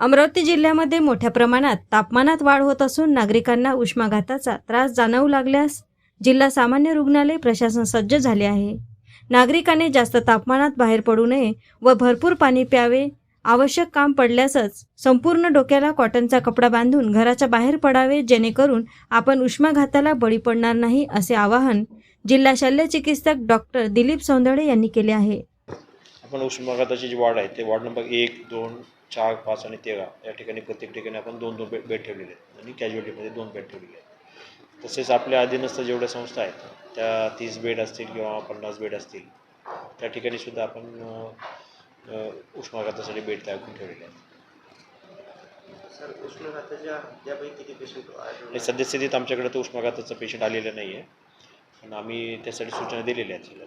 अमरावती जिल्ह्यामध्ये मोठ्या प्रमाणात तापमानात वाढ होत असून नागरिकांना उष्माघाताचा त्रास जाणवू लागल्यास जिल्हा सामान्य रुग्णालय प्रशासन सज्ज झाले आहे. नागरिकांनी जास्त तापमानात बाहेर पडू नये व भरपूर पाणी प्यावे. आवश्यक काम पडल्यासच संपूर्ण डोक्याला कॉटनचा कपडा बांधून घराच्या बाहेर पडावे जेणेकरून आपण उष्माघाताला बळी पडणार नाही असे आवाहन जिल्हा शल्य चिकित्सक डॉक्टर दिलीप सौंदळे यांनी केले आहे. आपण उष्माघाताची जी वाढ आहे ते वार्ड नंबर एक दोन चार पाच आणि तेरा या ठिकाणी प्रत्येक ठिकाणी आपण दोन दोन बेड बेड ठेवलेले आहेत आणि कॅज्युअलिटीमध्ये दोन बेड ठेवलेले आहेत. तसेच आपल्या अधीनस्थ जेवढ्या संस्था आहेत त्या तीस बेड असतील किंवा पन्नास बेड असतील त्या ठिकाणी सुद्धा आपण उष्माघातासाठी बेड तयार करून ठेवलेले आहेत. सद्यस्थितीत आमच्याकडे तर उष्माघाताचं पेशंट आलेलं नाही आहे पण आम्ही त्यासाठी सूचना दिलेल्या आहेत.